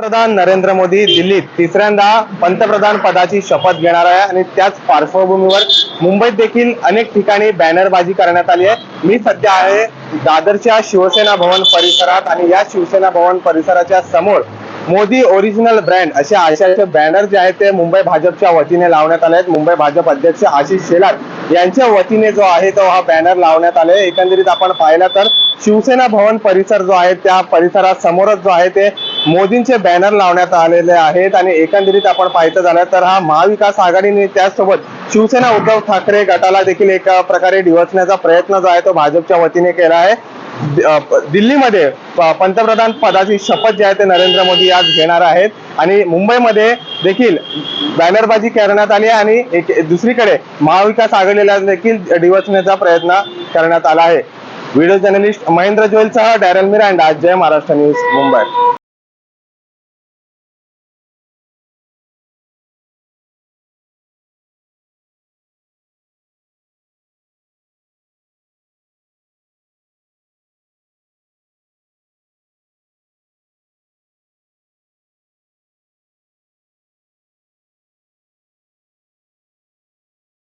पंतप्रधान नरेंद्र मोदी दिल्लीत तिसऱ्यांदा पंतप्रधान पदाची शपथ घेणार आहे आणि त्याच पार्श्वभूमीवर मुंबईत देखील अनेक ठिकाणी बॅनरबाजी करण्यात आली आहे. मी सध्या आहे दादरच्या शिवसेना भवन परिसरात आणि या शिवसेना भवन परिसराच्या समोर मोदी ओरिजिनल ब्रँड असे आशयाचे बॅनर जे आहेत ते मुंबई भाजपच्या वतीने लावण्यात आले आहेत. मुंबई भाजप अध्यक्ष आशिष शेलार यांच्या वतीने जो आहे तो हा बॅनर लावण्यात आले एकंदरीत आपण पाहिला तर शिवसेना भवन परिसर जो आहे त्या परिसरात समोरच जो आहे ते मोदींचे बॅनर लावण्यात आलेले आहेत आणि एकंदरीत आपण पाहायचं झालं तर हा महाविकास आघाडीने त्यासोबत शिवसेना उद्धव ठाकरे गटाला देखील एका प्रकारे डिवचण्याचा प्रयत्न जो आहे तो भाजपच्या वतीने केला आहे. दिल्लीमध्ये पंतप्रधान पदाची शपथ जी आहे ते नरेंद्र मोदी आज घेणार आहेत आणि मुंबईमध्ये देखील बॅनरबाजी करण्यात आली आहे आणि एक दुसरीकडे महाविकास आघाडीला देखील डिवचण्याचा प्रयत्न करण्यात आला आहे. व्हिडिओ जर्नलिस्ट महेंद्र जोईलसह डॅरल मिरांडा जय महाराष्ट्र न्यूज मुंबई.